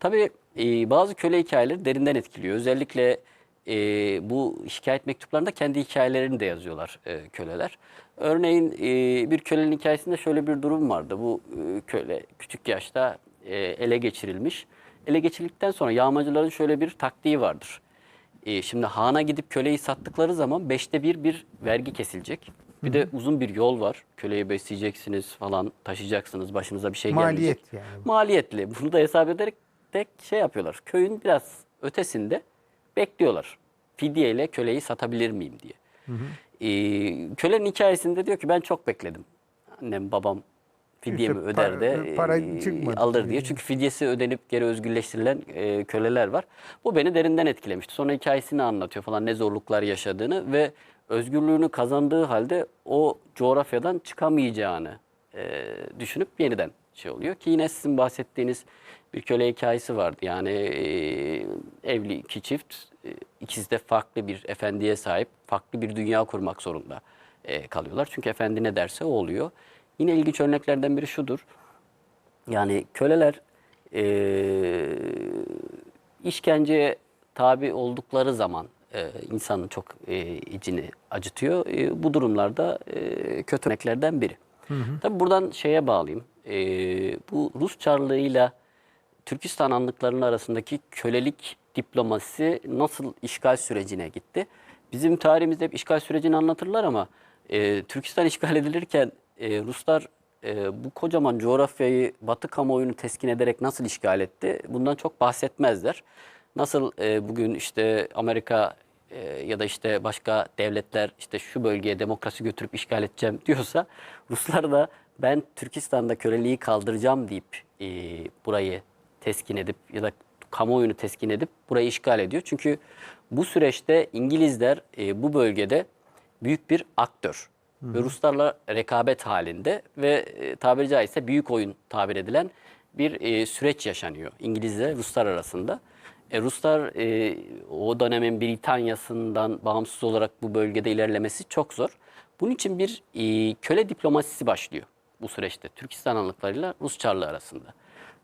Tabii e, bazı köle hikayeleri derinden etkiliyor. Özellikle e, bu şikayet mektuplarında kendi hikayelerini de yazıyorlar e, köleler. Örneğin e, bir kölenin hikayesinde şöyle bir durum vardı. Bu e, köle küçük yaşta e, ele geçirilmiş. Ele geçirildikten sonra yağmacıların şöyle bir taktiği vardır. E, şimdi hana gidip köleyi sattıkları zaman beşte bir bir vergi kesilecek. Bir de uzun bir yol var. Köleyi besleyeceksiniz falan, taşıyacaksınız, başınıza bir şey gelmeyecek. Maliyet yani. Maliyetli. Bunu da hesap ederek de şey yapıyorlar. Köyün biraz ötesinde bekliyorlar. Fidyeyle köleyi satabilir miyim diye. Ee, kölenin hikayesinde diyor ki ben çok bekledim. Annem babam fidyemi İşte öder de para e, alır diye. diye. Çünkü fidyesi ödenip geri özgürleştirilen e, köleler var. Bu beni derinden etkilemişti. Sonra hikayesini anlatıyor falan ne zorluklar yaşadığını ve özgürlüğünü kazandığı halde o coğrafyadan çıkamayacağını e, düşünüp yeniden şey oluyor. Ki yine sizin bahsettiğiniz bir köle hikayesi vardı. Yani e, evli iki çift e, ikisi de farklı bir efendiye sahip, farklı bir dünya kurmak zorunda e, kalıyorlar. Çünkü efendi ne derse o oluyor. Yine ilginç örneklerden biri şudur. Yani köleler eee işkenceye tabi oldukları zaman eee, insanın çok eee, içini acıtıyor. Eee, bu durumlarda eee, kötü örneklerden biri. Tabi buradan şeye bağlayayım. Eee, bu Rus Çarlığı'yla Türkistan anlıklarının arasındaki kölelik diplomasisi nasıl işgal sürecine gitti? Bizim tarihimizde hep işgal sürecini anlatırlar ama e, Türkistan işgal edilirken e, Ruslar e, bu kocaman coğrafyayı Batı kamuoyunu teskin ederek nasıl işgal etti? Bundan çok bahsetmezler. Nasıl e, bugün işte Amerika e, ya da işte başka devletler işte şu bölgeye demokrasi götürüp işgal edeceğim diyorsa Ruslar da ben Türkistan'da köleliği kaldıracağım deyip e, burayı teskin edip ya da kamuoyunu teskin edip burayı işgal ediyor. Çünkü bu süreçte İngilizler e, bu bölgede büyük bir aktör ve Ruslarla rekabet halinde ve e, tabiri caizse büyük oyun tabir edilen bir e, süreç yaşanıyor İngilizle Ruslar arasında. E, Ruslar e, o dönemin Britanya'sından bağımsız olarak bu bölgede ilerlemesi çok zor. Bunun için bir e, köle diplomasisi başlıyor bu süreçte Türkistan anlıklarıyla Rus Çarlığı arasında.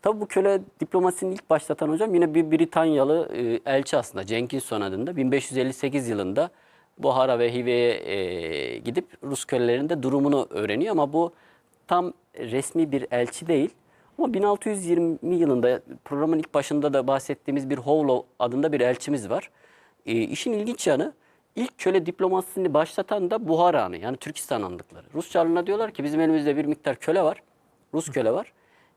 Tabii bu köle diplomasisini ilk başlatan hocam yine bir Britanyalı e, elçi aslında Jenkinson adında 1558 yılında Buhara ve Hive'ye e, gidip Rus kölelerin de durumunu öğreniyor ama bu tam resmi bir elçi değil. Ama 1620 yılında programın ilk başında da bahsettiğimiz bir Hovlo adında bir elçimiz var. E, işin ilginç yanı ilk köle diplomasisini başlatan da Buhara Hanı yani Türkistan hanlıkları. Rus Çarlığı'na diyorlar ki bizim elimizde bir miktar köle var. Rus köle var.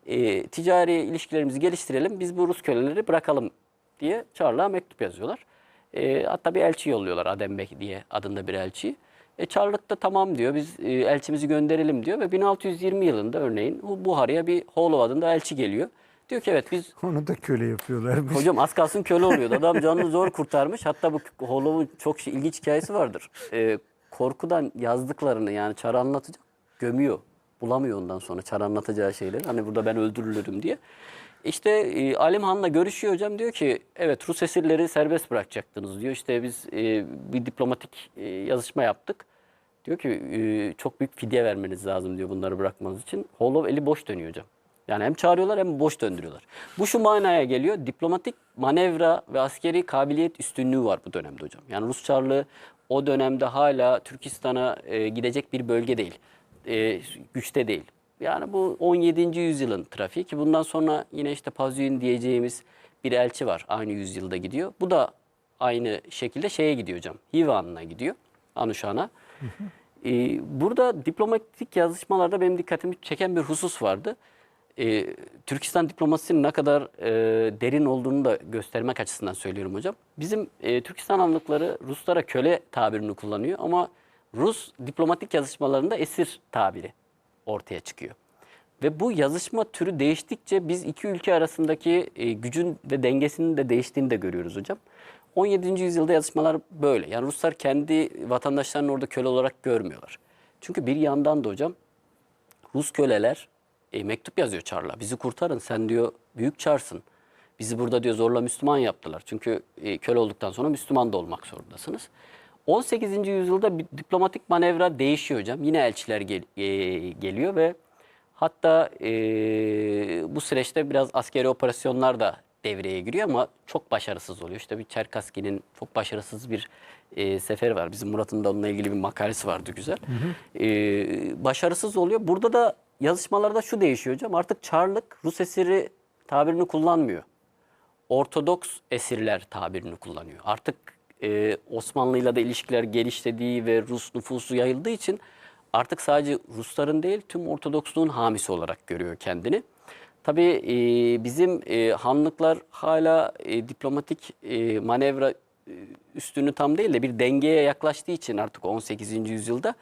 E, ticari ilişkilerimizi geliştirelim biz bu Rus köleleri bırakalım diye Çarlığa mektup yazıyorlar. E, hatta bir elçi yolluyorlar Adembek diye adında bir elçi. E, Çarlık da tamam diyor biz e, elçimizi gönderelim diyor ve 1620 yılında örneğin bu Buhara'ya bir Holov adında elçi geliyor. Diyor ki evet biz Onu da köle yapıyorlarmış. Hocam az kalsın köle oluyordu. Adam canını zor kurtarmış. Hatta bu Holov'un çok şey, ilginç hikayesi vardır. Ee, korkudan yazdıklarını yani çar anlatacak gömüyor. Bulamıyor ondan sonra çar anlatacağı şeyleri. Hani burada ben öldürülürüm diye. İşte e, Alim Han'la görüşüyor hocam diyor ki evet Rus esirleri serbest bırakacaktınız diyor. İşte biz e, bir diplomatik e, yazışma yaptık. Diyor ki e, çok büyük fidye vermeniz lazım diyor bunları bırakmanız için. Holov eli boş dönüyor hocam. Yani hem çağırıyorlar hem boş döndürüyorlar. Bu şu manaya geliyor. Diplomatik manevra ve askeri kabiliyet üstünlüğü var bu dönemde hocam. Yani Rus Çarlığı o dönemde hala Türkistan'a e, gidecek bir bölge değil. E, güçte değil. Yani bu 17. yüzyılın trafiği ki bundan sonra yine işte Pazuin diyeceğimiz bir elçi var. Aynı yüzyılda gidiyor. Bu da aynı şekilde şeye gidiyor hocam. Hivan'a gidiyor. Anuşan'a. Ee, burada diplomatik yazışmalarda benim dikkatimi çeken bir husus vardı. Ee, Türkistan diplomasisinin ne kadar e, derin olduğunu da göstermek açısından söylüyorum hocam. Bizim e, Türkistan anlıkları Ruslara köle tabirini kullanıyor ama Rus diplomatik yazışmalarında esir tabiri ortaya çıkıyor. Ve bu yazışma türü değiştikçe biz iki ülke arasındaki e, gücün ve dengesinin de değiştiğini de görüyoruz hocam. 17. yüzyılda yazışmalar böyle. Yani Ruslar kendi vatandaşlarını orada köle olarak görmüyorlar. Çünkü bir yandan da hocam Rus köleler e, mektup yazıyor Çar'la. Bizi kurtarın sen diyor büyük Çar'sın. Bizi burada diyor zorla Müslüman yaptılar. Çünkü e, köle olduktan sonra Müslüman da olmak zorundasınız. 18. yüzyılda bir diplomatik manevra değişiyor hocam. Yine elçiler gel- e, geliyor ve hatta e, bu süreçte biraz askeri operasyonlar da devreye giriyor ama çok başarısız oluyor. İşte bir Çerkaski'nin çok başarısız bir e, seferi var. Bizim Murat'ın da onunla ilgili bir makalesi vardı güzel. E, başarısız oluyor. Burada da yazışmalarda şu değişiyor hocam. Artık Çarlık Rus esiri tabirini kullanmıyor. Ortodoks esirler tabirini kullanıyor. Artık e, Osmanlı'yla da ilişkiler geliştiği ve Rus nüfusu yayıldığı için artık sadece Rusların değil tüm Ortodoksluğun hamisi olarak görüyor kendini. Tabii e, bizim e, hanlıklar hala e, diplomatik e, manevra e, üstünü tam değil de bir dengeye yaklaştığı için artık 18. yüzyılda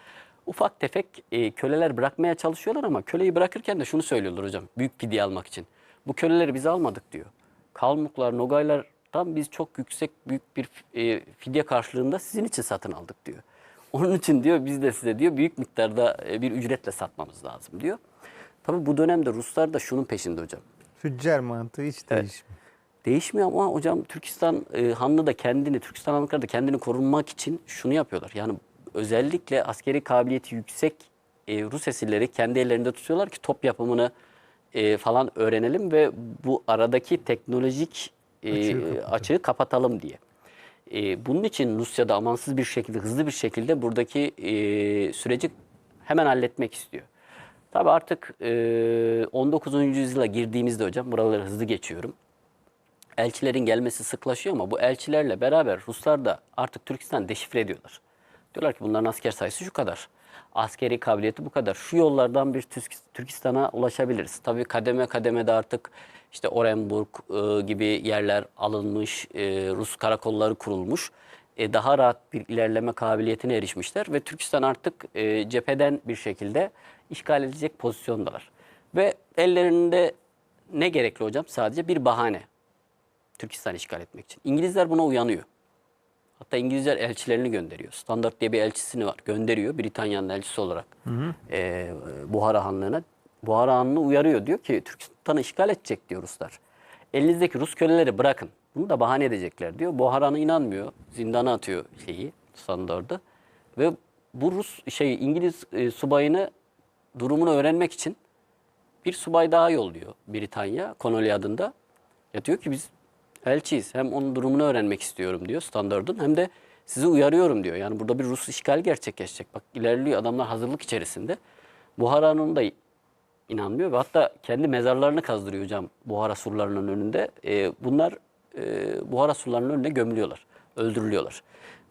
ufak tefek e, köleler bırakmaya çalışıyorlar ama köleyi bırakırken de şunu söylüyorlar hocam büyük fidye almak için. Bu köleleri biz almadık diyor. Kalmuklar, Nogaylar'dan biz çok yüksek büyük bir e, fidye karşılığında sizin için satın aldık diyor. Onun için diyor biz de size diyor büyük miktarda e, bir ücretle satmamız lazım diyor. Tabii bu dönemde Ruslar da şunun peşinde hocam. Tüccar mantığı hiç Evet. değişmiyor. Değişmiyor ama hocam Türkistan e, Hanlı da kendini, Türkistan Hanlıkları da kendini korunmak için şunu yapıyorlar. Yani özellikle askeri kabiliyeti yüksek e, Rus esirleri kendi ellerinde tutuyorlar ki top yapımını e, falan öğrenelim ve bu aradaki teknolojik e, Açığı kapatalım. açığı kapatalım diye. E, bunun için Rusya da amansız bir şekilde, hızlı bir şekilde buradaki e, süreci hemen halletmek istiyor. Tabii artık e, 19. yüzyıla girdiğimizde hocam buraları hızlı geçiyorum. Elçilerin gelmesi sıklaşıyor ama bu elçilerle beraber Ruslar da artık Türkistan deşifre ediyorlar. Diyorlar ki bunların asker sayısı şu kadar. Askeri kabiliyeti bu kadar. Şu yollardan bir Türk- Türkistan'a ulaşabiliriz. Tabii kademe kademe de artık işte Orenburg e, gibi yerler alınmış, e, Rus karakolları kurulmuş. E, daha rahat bir ilerleme kabiliyetine erişmişler ve Türkistan artık e, cepheden bir şekilde işgal edecek pozisyondalar. Ve ellerinde ne gerekli hocam? Sadece bir bahane. Türkistan işgal etmek için. İngilizler buna uyanıyor. Hatta İngilizler elçilerini gönderiyor. Standart diye bir elçisini var. Gönderiyor Britanya'nın elçisi olarak e, Buhara Hanlığı'na. Buhara Hanlığı uyarıyor. Diyor ki Türkistan'ı işgal edecek diyor Ruslar. Elinizdeki Rus köleleri bırakın. Bunu da bahane edecekler diyor. Buhara Hanı inanmıyor. Zindana atıyor şeyi standardı. Ve bu Rus şey İngiliz e, subayını durumunu öğrenmek için bir subay daha yolluyor Britanya, Connolly adında. Ya diyor ki biz elçiyiz. Hem onun durumunu öğrenmek istiyorum diyor standardın hem de sizi uyarıyorum diyor. Yani burada bir Rus işgal gerçekleşecek. Bak ilerliyor adamlar hazırlık içerisinde. Buhara'nın da inanmıyor ve hatta kendi mezarlarını kazdırıyor hocam Buhara surlarının önünde. Ee, bunlar e, Buhara surlarının önüne gömülüyorlar, öldürülüyorlar.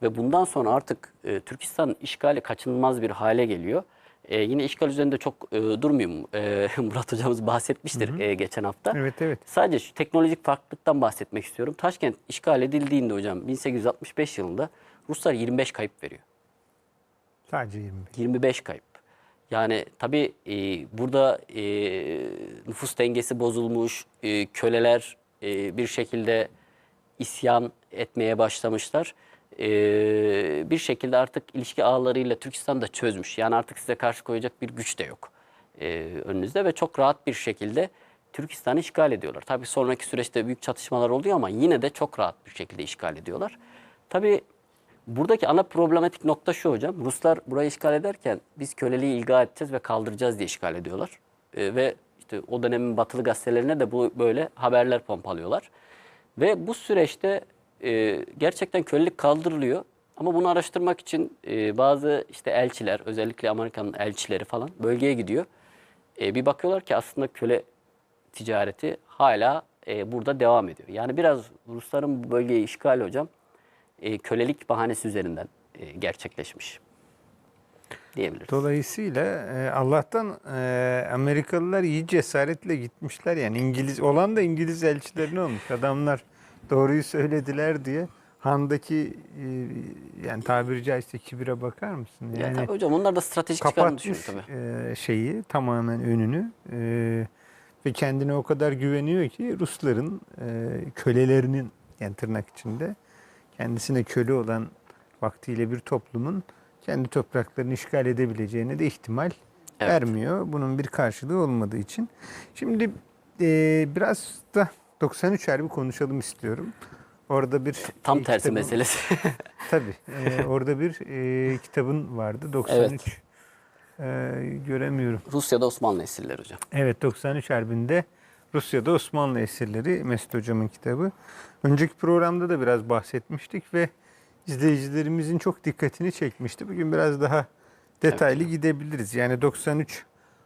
Ve bundan sonra artık e, Türkistan işgali kaçınılmaz bir hale geliyor. E, yine işgal üzerinde çok e, durmayayım. E, Murat hocamız bahsetmiştir e, geçen hafta. Evet, evet. Sadece şu teknolojik farklılıktan bahsetmek istiyorum. Taşkent işgal edildiğinde hocam 1865 yılında Ruslar 25 kayıp veriyor. Sadece 25. 25 kayıp. Yani tabii e, burada e, nüfus dengesi bozulmuş, e, köleler e, bir şekilde isyan etmeye başlamışlar. E, bir şekilde artık ilişki ağlarıyla Türkistan da çözmüş. Yani artık size karşı koyacak bir güç de yok e, önünüzde ve çok rahat bir şekilde Türkistan'ı işgal ediyorlar. Tabii sonraki süreçte büyük çatışmalar oluyor ama yine de çok rahat bir şekilde işgal ediyorlar. Tabii Buradaki ana problematik nokta şu hocam. Ruslar burayı işgal ederken biz köleliği ilga edeceğiz ve kaldıracağız diye işgal ediyorlar. Ee, ve işte o dönemin batılı gazetelerine de bu böyle haberler pompalıyorlar. Ve bu süreçte e, gerçekten kölelik kaldırılıyor. Ama bunu araştırmak için e, bazı işte elçiler, özellikle Amerikan elçileri falan bölgeye gidiyor. E, bir bakıyorlar ki aslında köle ticareti hala e, burada devam ediyor. Yani biraz Rusların bu bölgeyi işgali hocam e, kölelik bahanesi üzerinden e, gerçekleşmiş diyebiliriz. Dolayısıyla e, Allah'tan e, Amerikalılar iyi cesaretle gitmişler. Yani İngiliz olan da İngiliz elçilerini olmuş. Adamlar doğruyu söylediler diye Han'daki e, yani tabiri caizse kibire bakar mısın? Ya Yani tabii hocam onlar da stratejik çıkarını düşünüyor tabii. e, şeyi tamamen önünü e, ve kendine o kadar güveniyor ki Rusların e, kölelerinin yani tırnak içinde kendisine köle olan vaktiyle bir toplumun kendi topraklarını işgal edebileceğine de ihtimal Evet. vermiyor. Bunun bir karşılığı olmadığı için. Şimdi e, biraz da 93 Harbi konuşalım istiyorum. Orada bir Tam e, tersi kitabın- meselesi. Tabii. e, orada bir e, kitabın vardı. 93. E, göremiyorum. Rusya'da Osmanlı esirleri hocam. Evet 93 Harbi'nde Rusya'da Osmanlı esirleri Mesut Hocam'ın kitabı. Önceki programda da biraz bahsetmiştik ve izleyicilerimizin çok dikkatini çekmişti. Bugün biraz daha detaylı gidebiliriz. Yani 93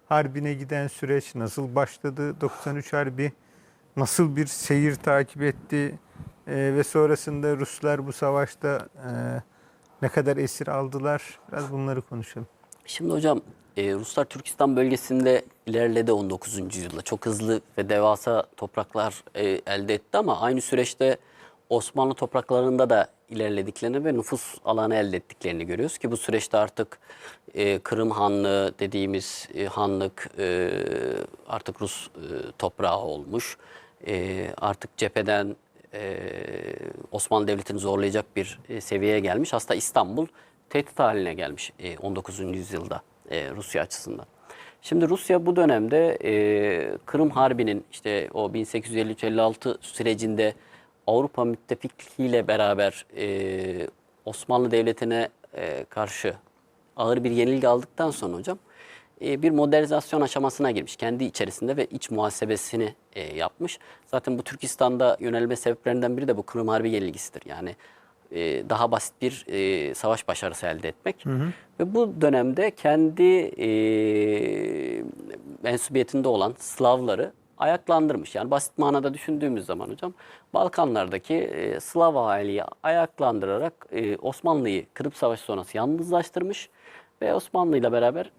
Harbi'ne giden süreç nasıl başladı? 93 Harbi nasıl bir seyir takip etti? Ee, ve sonrasında Ruslar bu savaşta e, ne kadar esir aldılar? Biraz bunları konuşalım. Şimdi hocam e, Ruslar Türkistan bölgesinde ilerledi 19. yüzyılda. Çok hızlı ve devasa topraklar e, elde etti ama aynı süreçte Osmanlı topraklarında da ilerlediklerini ve nüfus alanı elde ettiklerini görüyoruz ki bu süreçte artık e, Kırım Hanlığı dediğimiz e, hanlık e, artık Rus e, toprağı olmuş. E, artık cepheden e, Osmanlı Devleti'ni zorlayacak bir e, seviyeye gelmiş. Aslında İstanbul tehdit haline gelmiş e, 19. yüzyılda e, Rusya açısından. Şimdi Rusya bu dönemde e, Kırım Harbi'nin işte o 1853-56 sürecinde Avrupa müttefikliğiyle beraber e, Osmanlı Devleti'ne e, karşı ağır bir yenilgi aldıktan sonra hocam e, bir modernizasyon aşamasına girmiş. Kendi içerisinde ve iç muhasebesini e, yapmış. Zaten bu Türkistan'da yönelme sebeplerinden biri de bu Kırım Harbi yenilgisidir. Yani e, daha basit bir e, savaş başarısı elde etmek. Ve bu dönemde kendi e, mensubiyetinde olan Slavları ayaklandırmış. Yani basit manada düşündüğümüz zaman hocam Balkanlardaki e, Slav aileyi ayaklandırarak e, Osmanlı'yı Kırım Savaşı sonrası yalnızlaştırmış ve Osmanlı ile beraber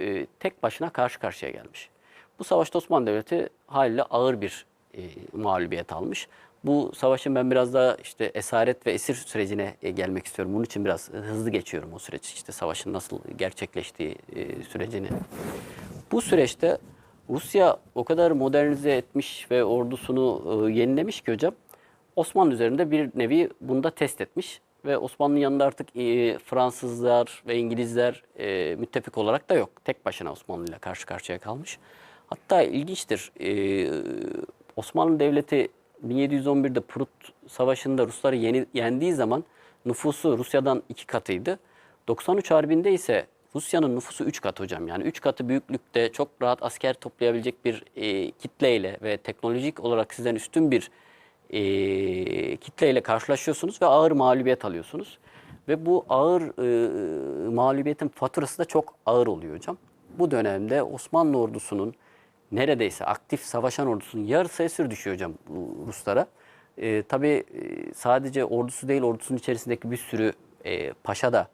e, tek başına karşı karşıya gelmiş. Bu savaşta Osmanlı Devleti haliyle ağır bir e, mağlubiyet almış. Bu savaşın ben biraz daha işte esaret ve esir sürecine e, gelmek istiyorum. Bunun için biraz hızlı geçiyorum o süreç. İşte savaşın nasıl gerçekleştiği e, sürecini. Bu süreçte Rusya o kadar modernize etmiş ve ordusunu e, yenilemiş ki hocam Osmanlı üzerinde bir nevi bunda test etmiş ve Osmanlı yanında artık e, Fransızlar ve İngilizler e, müttefik olarak da yok. Tek başına Osmanlı ile karşı karşıya kalmış. Hatta ilginçtir. e, Osmanlı Devleti 1711'de Prut Savaşı'nda Rusları yeni, yendiği zaman nüfusu Rusya'dan iki katıydı. 93 Harbi'nde ise Rusya'nın nüfusu 3 kat hocam. Yani 3 katı büyüklükte çok rahat asker toplayabilecek bir e, kitleyle ve teknolojik olarak sizden üstün bir e, kitleyle karşılaşıyorsunuz ve ağır mağlubiyet alıyorsunuz. Ve bu ağır e, mağlubiyetin faturası da çok ağır oluyor hocam. Bu dönemde Osmanlı ordusunun neredeyse aktif savaşan ordusunun yarısı esir düşüyor hocam Ruslara. E, tabii e, sadece ordusu değil ordusunun içerisindeki bir sürü e, paşa da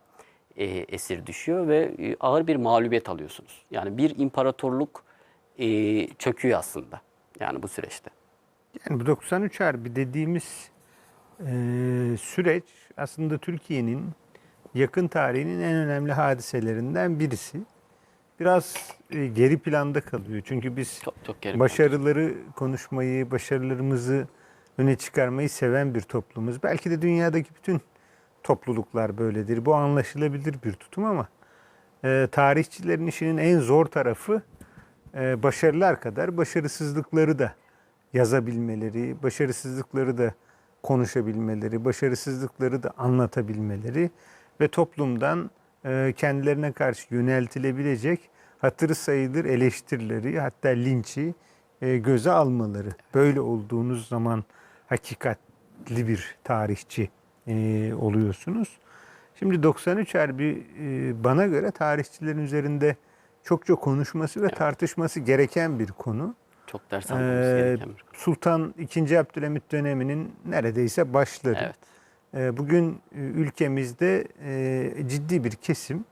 e, esir düşüyor ve e, ağır bir mağlubiyet alıyorsunuz. Yani bir imparatorluk e, çöküyor aslında yani bu süreçte. Yani bu 93 Harbi dediğimiz e, süreç aslında Türkiye'nin yakın tarihinin en önemli hadiselerinden birisi. Biraz e, geri planda kalıyor. Çünkü biz Çok çok geri. başarıları konuşmayı, başarılarımızı öne çıkarmayı seven bir toplumuz. Belki de dünyadaki bütün topluluklar böyledir. Bu anlaşılabilir bir tutum ama e, tarihçilerin işinin en zor tarafı e, başarılar kadar başarısızlıkları da yazabilmeleri, başarısızlıkları da konuşabilmeleri, başarısızlıkları da anlatabilmeleri ve toplumdan e, kendilerine karşı yöneltilebilecek hatırı sayılır eleştirileri hatta linçi e, göze almaları. Böyle olduğunuz zaman hakikatli bir tarihçi e, oluyorsunuz. Şimdi 93 Harbi e, bana göre tarihçilerin üzerinde çokça konuşması ve tartışması gereken bir konu. Çok ders almamız Ee, gereken bir konu. Sultan II. Abdülhamit döneminin neredeyse başları. Evet. Ee, Bugün e, ülkemizde e, ciddi bir kesim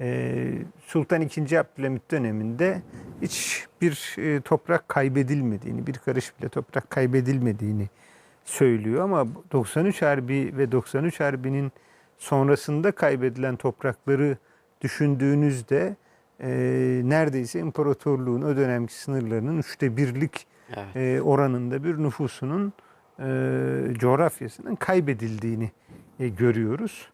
e, Sultan II. Abdülhamit döneminde hiç bir e, toprak kaybedilmediğini, bir karış bile toprak kaybedilmediğini söylüyor. Ama 93 Harbi ve 93 Harbi'nin sonrasında kaybedilen toprakları düşündüğünüzde e, neredeyse imparatorluğun o dönemki sınırlarının üçte birlik Evet. e, oranında bir nüfusunun e, coğrafyasının kaybedildiğini e, görüyoruz.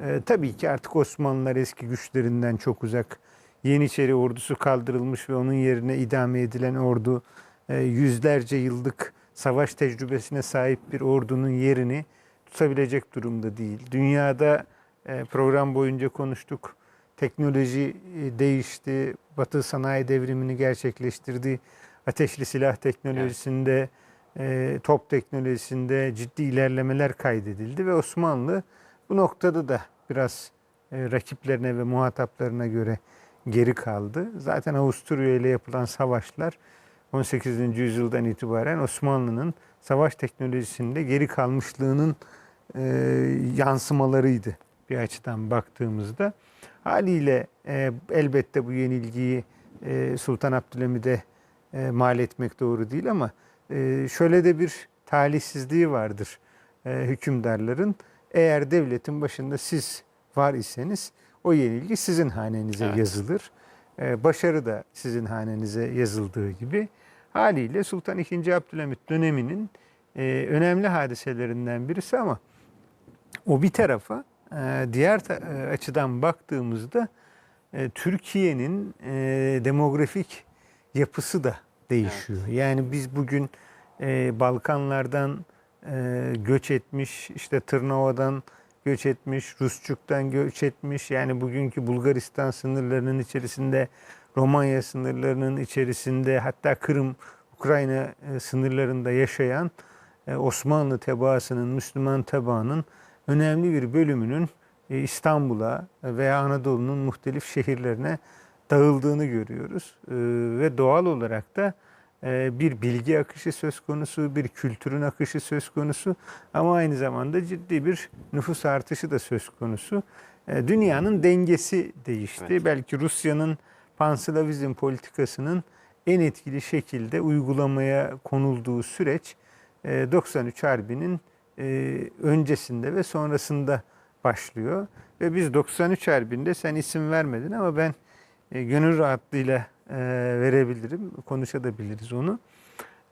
E, tabii ki artık Osmanlılar eski güçlerinden çok uzak. Yeniçeri ordusu kaldırılmış ve onun yerine idame edilen ordu e, yüzlerce yıllık savaş tecrübesine sahip bir ordunun yerini tutabilecek durumda değil. Dünyada e, program boyunca konuştuk. Teknoloji e, değişti. Batı sanayi devrimini gerçekleştirdi. ateşli silah teknolojisinde, e, top teknolojisinde ciddi ilerlemeler kaydedildi ve Osmanlı bu noktada da biraz e, rakiplerine ve muhataplarına göre geri kaldı. Zaten Avusturya ile yapılan savaşlar 18. yüzyıldan itibaren Osmanlı'nın savaş teknolojisinde geri kalmışlığının e, yansımalarıydı bir açıdan baktığımızda. Haliyle e, elbette bu yenilgiyi e, Sultan Abdülhamid'e e, mal etmek doğru değil ama e, şöyle de bir talihsizliği vardır e, hükümdarların. Eğer devletin başında siz var iseniz o yenilgi sizin hanenize Evet. yazılır. E, başarı da sizin hanenize yazıldığı gibi. Haliyle Sultan II. Abdülhamit döneminin e, önemli hadiselerinden birisi ama o bir tarafa e, diğer e, açıdan baktığımızda Türkiye'nin demografik yapısı da değişiyor. Yani biz bugün Balkanlardan göç etmiş, işte Tırnava'dan göç etmiş, Rusçuk'tan göç etmiş. Yani bugünkü Bulgaristan sınırlarının içerisinde, Romanya sınırlarının içerisinde, hatta Kırım, Ukrayna e, sınırlarında yaşayan e, Osmanlı tebaasının, Müslüman tebaanın önemli bir bölümünün e, İstanbul'a veya Anadolu'nun muhtelif şehirlerine dağıldığını görüyoruz. Ve doğal olarak da bir bilgi akışı söz konusu, bir kültürün akışı söz konusu ama aynı zamanda ciddi bir nüfus artışı da söz konusu. E, Dünyanın dengesi değişti. Evet. Belki Rusya'nın panslavizm politikasının en etkili şekilde uygulamaya konulduğu süreç e, 93 Harbi'nin e, öncesinde ve sonrasında başlıyor. Ve biz 93 Harbi'nde sen isim vermedin ama ben e, gönül rahatlığıyla e, verebilirim, konuşabiliriz onu.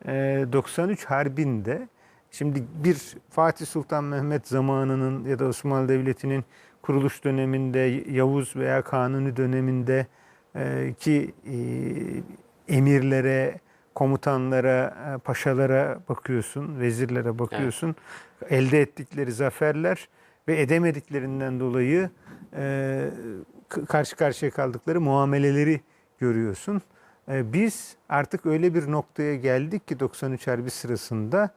E, 93 Harbi'nde şimdi bir Fatih Sultan Mehmet zamanının ya da Osmanlı Devleti'nin kuruluş döneminde, Yavuz veya Kanuni döneminde e, ki e, emirlere, komutanlara, e, paşalara bakıyorsun, vezirlere bakıyorsun. Elde ettikleri zaferler ve edemediklerinden dolayı e, karşı karşıya kaldıkları muameleleri görüyorsun. E, biz artık öyle bir noktaya geldik ki 93 Harbi sırasında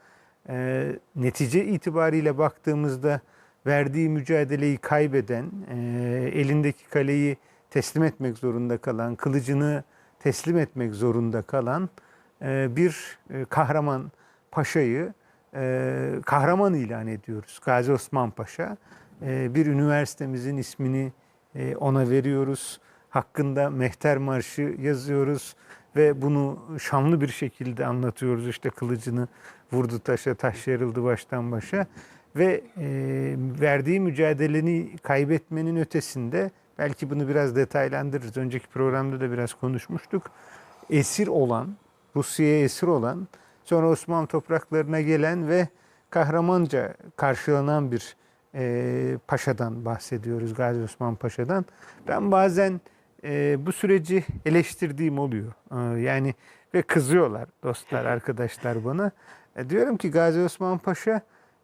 e, netice itibariyle baktığımızda verdiği mücadeleyi kaybeden, e, elindeki kaleyi teslim etmek zorunda kalan, kılıcını teslim etmek zorunda kalan bir kahraman paşayı kahraman ilan ediyoruz. Gazi Osman Paşa. Bir üniversitemizin ismini ona veriyoruz. Hakkında Mehter Marşı yazıyoruz ve bunu şanlı bir şekilde anlatıyoruz. İşte kılıcını vurdu taşa, taş yarıldı baştan başa ve e, verdiği mücadeleni kaybetmenin ötesinde belki bunu biraz detaylandırırız. Önceki programda da biraz konuşmuştuk. Esir olan, Rusya'ya esir olan, sonra Osmanlı topraklarına gelen ve kahramanca karşılanan bir e, paşadan bahsediyoruz. Gazi Osman Paşa'dan. Ben bazen e, bu süreci eleştirdiğim oluyor. E, yani ve kızıyorlar dostlar, arkadaşlar bana. E, diyorum ki Gazi Osman Paşa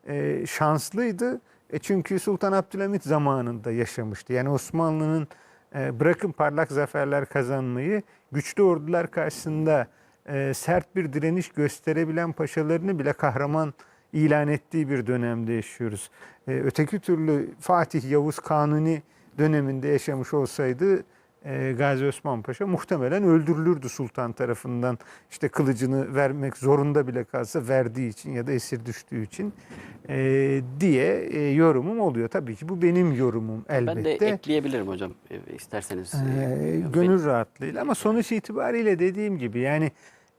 e, şanslıydı. E, çünkü Sultan Abdülhamit zamanında yaşamıştı. Yani Osmanlı'nın e, bırakın parlak zaferler kazanmayı güçlü ordular karşısında e, sert bir direniş gösterebilen paşalarını bile kahraman ilan ettiği bir dönemde yaşıyoruz. E, öteki türlü Fatih Yavuz Kanuni döneminde yaşamış olsaydı e, Gazi Osman Paşa muhtemelen öldürülürdü sultan tarafından. İşte kılıcını vermek zorunda bile kalsa verdiği için ya da esir düştüğü için e, diye e, yorumum oluyor. Tabii ki bu benim yorumum elbette. Ben de ekleyebilirim hocam e, isterseniz. Ee, E, gönül rahatlığıyla ama sonuç itibariyle dediğim gibi yani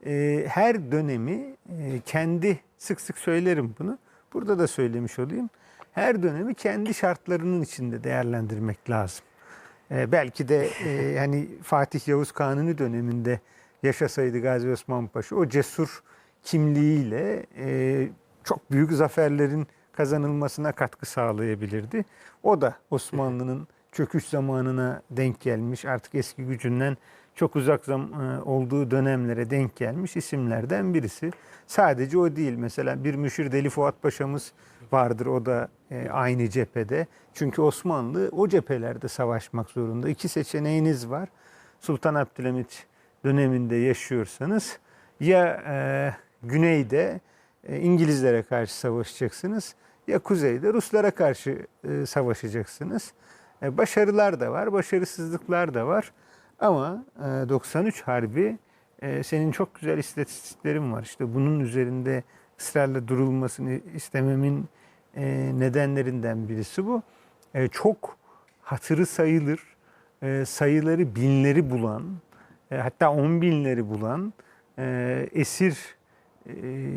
e, her dönemi e, kendi sık sık söylerim bunu. Burada da söylemiş olayım. Her dönemi kendi şartlarının içinde değerlendirmek lazım. E, belki de e, hani Fatih Yavuz Kanuni döneminde yaşasaydı Gazi Osman Paşa o cesur kimliğiyle e, çok büyük zaferlerin kazanılmasına katkı sağlayabilirdi. O da Osmanlı'nın çöküş zamanına denk gelmiş, artık eski gücünden çok uzak zam- e, olduğu dönemlere denk gelmiş isimlerden birisi. Sadece o değil. Mesela bir Müşir Deli Fuat Paşa'mız vardır. O da e, aynı cephede. Çünkü Osmanlı o cephelerde savaşmak zorunda. İki seçeneğiniz var. Sultan Abdülhamit döneminde yaşıyorsanız Ya e, güneyde e, İngilizlere karşı savaşacaksınız ya kuzeyde Ruslara karşı e, savaşacaksınız. E, başarılar da var, başarısızlıklar da var. Ama e, 93 Harbi e, senin çok güzel istatistiklerin var. İşte bunun üzerinde ısrarla durulmasını istememin e, nedenlerinden birisi bu. E, çok hatırı sayılır, e, sayıları binleri bulan, e, hatta on binleri bulan e, esir e,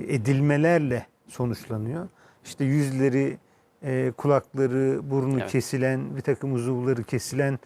edilmelerle sonuçlanıyor. İşte yüzleri, e, kulakları, burnu Evet. kesilen, bir takım uzuvları kesilen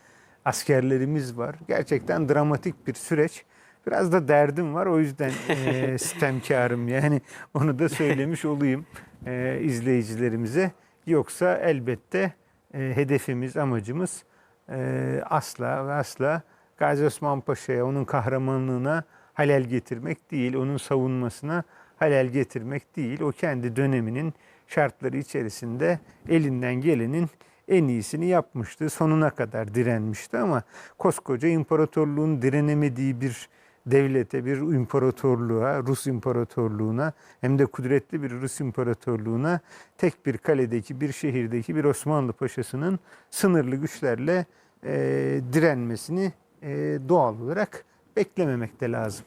askerlerimiz var. Gerçekten dramatik bir süreç. Biraz da derdim var o yüzden e, sistemkarım yani onu da söylemiş olayım e, izleyicilerimize. Yoksa elbette e, hedefimiz, amacımız e, asla ve asla Gazi Osman Paşa'ya, onun kahramanlığına halel getirmek değil, onun savunmasına halel getirmek değil. O kendi döneminin şartları içerisinde elinden gelenin en iyisini yapmıştı. Sonuna kadar direnmişti ama koskoca imparatorluğun direnemediği bir devlete, bir imparatorluğa, Rus imparatorluğuna hem de kudretli bir Rus imparatorluğuna tek bir kaledeki, bir şehirdeki bir Osmanlı paşasının sınırlı güçlerle e, direnmesini e, doğal olarak beklememek de lazım.